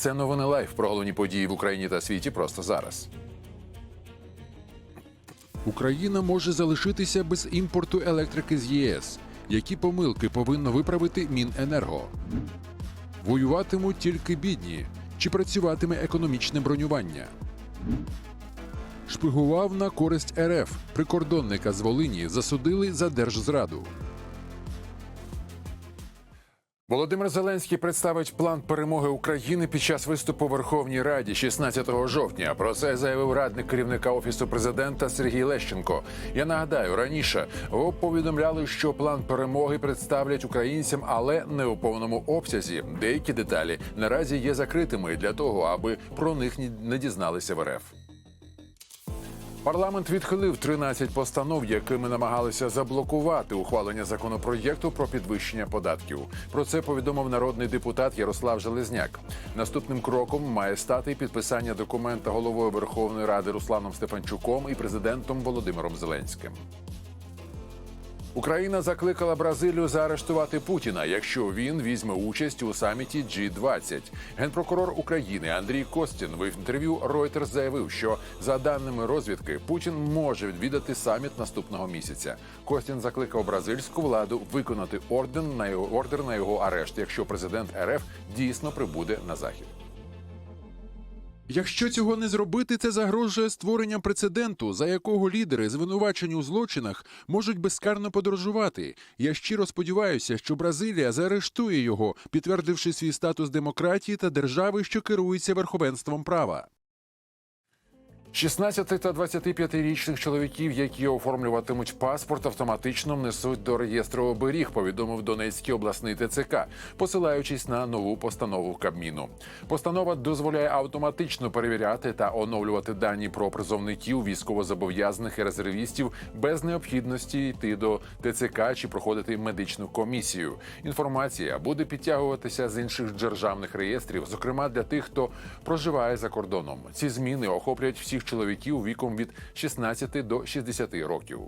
Це новини лайф про головні події в Україні та світі просто зараз. Україна може залишитися без імпорту електрики з ЄС. Які помилки повинно виправити Міненерго? Воюватимуть тільки бідні. Чи працюватиме економічне бронювання? Шпигував на користь РФ. Прикордонника з Волині засудили за держзраду. Володимир Зеленський представить план перемоги України під час виступу у Верховній Раді 16 жовтня. Про це заявив радник керівника офісу президента Сергій Лещенко. Я нагадаю, раніше ВОП повідомляли, що план перемоги представлять українцям, але не у повному обсязі. Деякі деталі наразі є закритими для того, аби про них не дізналися в РФ. Парламент відхилив 13 постанов, якими намагалися заблокувати ухвалення законопроєкту про підвищення податків. Про це повідомив народний депутат Ярослав Железняк. Наступним кроком має стати підписання документа головою Верховної Ради Русланом Стефанчуком і президентом Володимиром Зеленським. Україна закликала Бразилію заарештувати Путіна, якщо він візьме участь у саміті G20. Генпрокурор України Андрій Костін в інтерв'ю Reuters заявив, що за даними розвідки Путін може відвідати саміт наступного місяця. Костін закликав бразильську владу виконати ордер на його ордер на його арешт, якщо президент РФ дійсно прибуде на захід. Якщо цього не зробити, це загрожує створенням прецеденту, за якого лідери, звинувачені у злочинах, можуть безкарно подорожувати. Я щиро сподіваюся, що Бразилія заарештує його, підтвердивши свій статус демократії та держави, що керується верховенством права. 16 та 25-річних чоловіків, які оформлюватимуть паспорт, автоматично внесуть до реєстру оберіг, повідомив Донецький обласний ТЦК, посилаючись на нову постанову Кабміну. Постанова дозволяє автоматично перевіряти та оновлювати дані про призовників, військовозобов'язаних і резервістів без необхідності йти до ТЦК чи проходити медичну комісію. Інформація буде підтягуватися з інших державних реєстрів, зокрема для тих, хто проживає за кордоном. Ці зміни охоплюють всіх чоловіків віком від 16 до 60 років.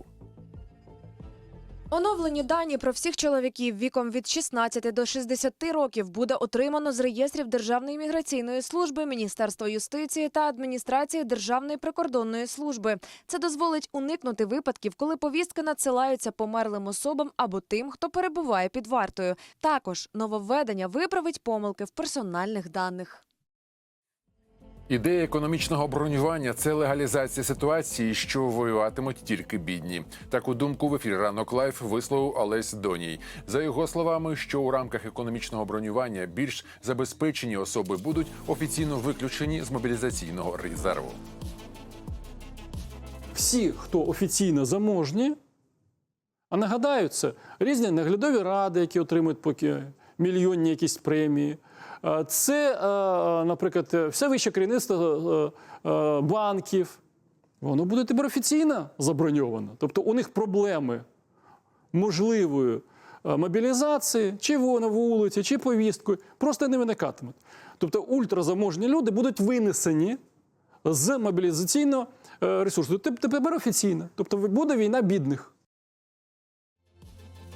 Оновлені дані про всіх чоловіків віком від 16 до 60 років буде отримано з реєстрів Державної міграційної служби, Міністерства юстиції та адміністрації Державної прикордонної служби. Це дозволить уникнути випадків, коли повістки надсилаються померлим особам або тим, хто перебуває під вартою. Також нововведення виправить помилки в персональних даних. Ідея економічного бронювання це легалізація ситуації, що воюватимуть тільки бідні. Таку думку в ефірі ранок лайф висловив Олесь Доній. За його словами, що у рамках економічного бронювання більш забезпечені особи будуть офіційно виключені з мобілізаційного резерву. всі, хто офіційно заможні, а нагадаю, це різні наглядові ради, які отримують поки мільйонні якісь премії. Е, Це, е, наприклад, все вище керівництво е, е, банків. Воно буде тепер офіційно заброньовано. Тобто у них проблеми можливої е, мобілізації, чи на вулиці, чи повісткою, просто не виникатимуть. Тобто ультразаможні люди будуть винесені з мобілізаційного е, ресурсу. Тепер офіційно. Тобто буде війна бідних.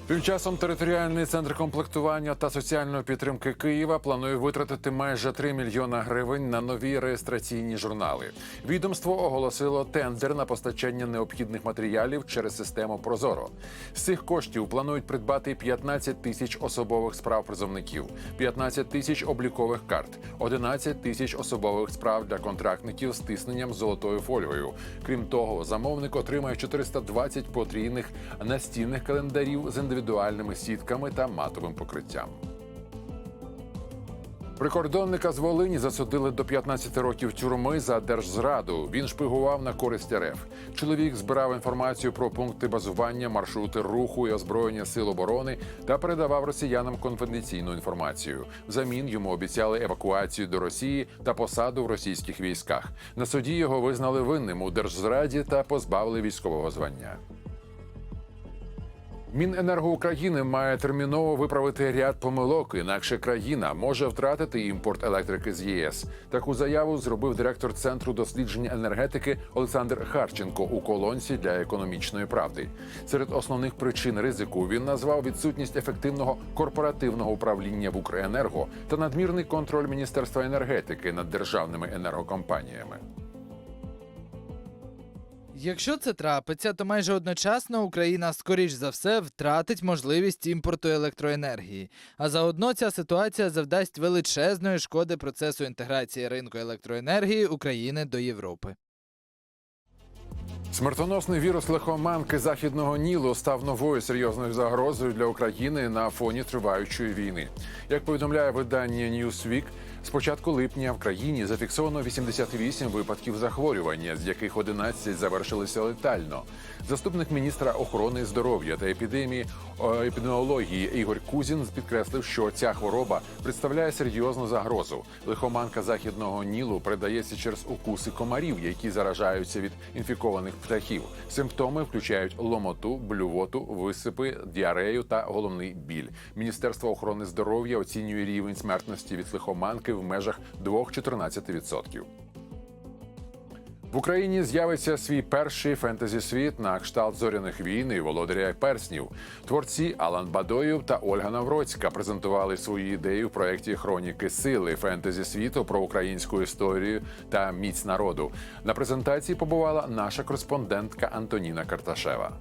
Тим часом територіальний центр комплектування та соціальної підтримки Києва планує витратити майже 3 мільйона гривень на нові реєстраційні журнали. Відомство оголосило тендер на постачання необхідних матеріалів через систему Прозоро. З цих коштів планують придбати 15 тисяч особових справ призовників, 15 тисяч облікових карт, 11 тисяч особових справ для контрактників з тисненням золотою фольгою. Крім того, замовник отримає 420 потрійних настінних календарів з індивідуальними сітками та матовим покриттям. Прикордонника з Волині засудили до 15 років тюрми за держзраду. Він шпигував на користь РФ. Чоловік збирав інформацію про пункти базування, маршрути руху і озброєння сил оборони та передавав росіянам конфіденційну інформацію. Взамін йому обіцяли евакуацію до Росії та посаду в російських військах. На суді його визнали винним у держзраді та позбавили військового звання. Міненерго України має терміново виправити ряд помилок, інакше країна може втратити імпорт електрики з ЄС. Таку заяву зробив директор центру дослідження енергетики Олександр Харченко у колонці для економічної правди. Серед основних причин ризику він назвав відсутність ефективного корпоративного управління в Укренерго та надмірний контроль Міністерства енергетики над державними енергокомпаніями. Якщо це трапиться, то майже одночасно Україна, скоріш за все, втратить можливість імпорту електроенергії. А заодно ця ситуація завдасть величезної шкоди процесу інтеграції ринку електроенергії України до Європи. Смертоносний вірус лихоманки західного Нілу став новою серйозною загрозою для України на фоні триваючої війни. Як повідомляє видання Newsweek, з початку липня в країні зафіксовано 88 випадків захворювання, з яких 11 завершилися летально. Заступник міністра охорони здоров'я та епідемії епідеміології Ігор Кузін підкреслив, що ця хвороба представляє серйозну загрозу. Лихоманка західного Нілу передається через укуси комарів, які заражаються від інфікованих птахів. Симптоми включають ломоту, блювоту, висипи, діарею та головний біль. Міністерство охорони здоров'я оцінює рівень смертності від лихоманки в межах 2-14%. В Україні з'явиться свій перший фентезі-світ на кшталт зоряних війн і володаря перснів. Творці Алан Бадоєв та Ольга Навроцька презентували свої ідеї в проєкті Хроніки сили фентезі світу про українську історію та міць народу. На презентації побувала наша кореспондентка Антоніна Карташева.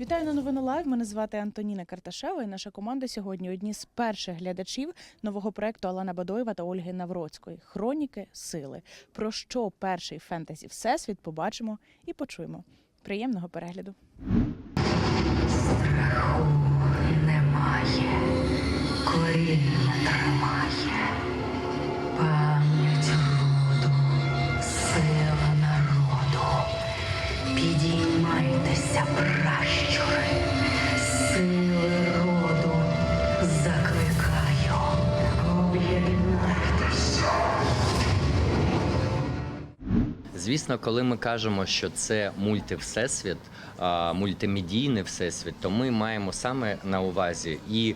Вітаю на новини Лайв. Мене звати Антоніна Карташева. І наша команда сьогодні одні з перших глядачів нового проекту Алана Бадоєва та Ольги Навроцької Хроніки сили. Про що перший фентезі всесвіт побачимо і почуємо. Приємного перегляду. Страху немає, коріння тримає, rush through. Звісно, коли ми кажемо, що це мультивсесвіт, мультимедійний всесвіт, то ми маємо саме на увазі і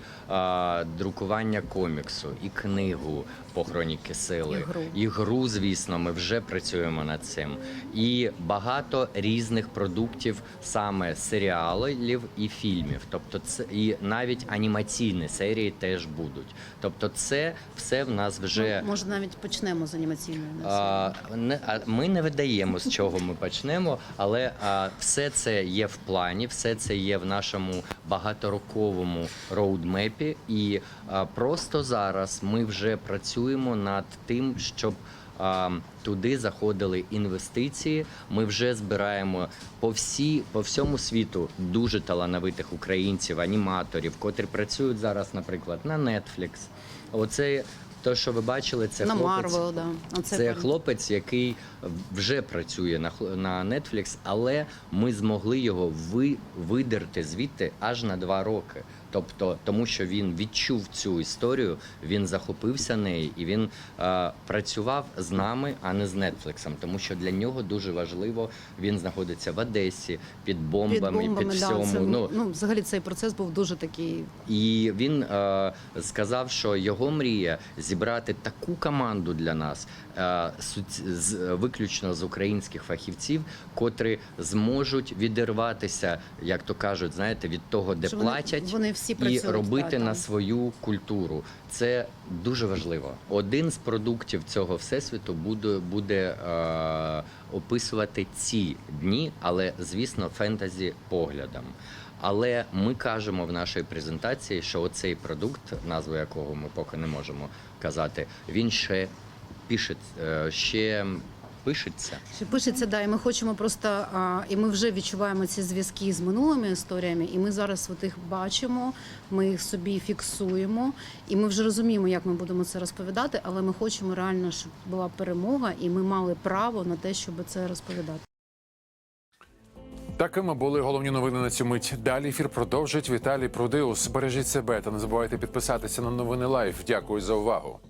друкування коміксу, і книгу по хроніки сили, І гру. і гру, звісно, ми вже працюємо над цим. І багато різних продуктів, саме серіалів і фільмів. Тобто, це і навіть анімаційні серії теж будуть. Тобто, це все в нас вже. Ну, може, навіть почнемо з анімаційної А, не, а ми не видаємо, з чого ми почнемо, але а, все це є в плані, все це є в нашому багатороковому роудмепі. І а, просто зараз ми вже працюємо над тим, щоб. а, Туди заходили інвестиції. Ми вже збираємо по всі по всьому світу дуже талановитих українців, аніматорів, котрі працюють зараз, наприклад, на Netflix. Оце те, що ви бачили, це на хлопець. Да. Це правда. хлопець, який вже працює на на Netflix, але ми змогли його ви, видерти звідти аж на два роки. Тобто, тому що він відчув цю історію, він захопився нею і він е, працював з нами, а не з Netflix, тому що для нього дуже важливо. Він знаходиться в Одесі під бомбами, під, да, всьому. це, ну, ну, взагалі цей процес був дуже такий. і він е, сказав, що його мрія зібрати таку команду для нас, е, виключно з українських фахівців, котрі зможуть відірватися, як то кажуть, знаєте, від того, де що платять, вони всі і робити да, на свою культуру. Це дуже важливо. Один з продуктів цього всесвіту буде, буде е, описувати ці дні, але звісно, фентезі поглядом. Але ми кажемо в нашій презентації, що оцей продукт, назву якого ми поки не можемо казати, він ще пише, е, ще пишеться. Що пишеться, да, і ми хочемо просто, а, і ми вже відчуваємо ці зв'язки з минулими історіями, і ми зараз от їх бачимо, ми їх собі фіксуємо, і ми вже розуміємо, як ми будемо це розповідати, але ми хочемо реально, щоб була перемога, і ми мали право на те, щоб це розповідати. Такими були головні новини на цю мить. Далі ефір продовжить Віталій Прудиус. Бережіть себе та не забувайте підписатися на новини Лайф. Дякую за увагу.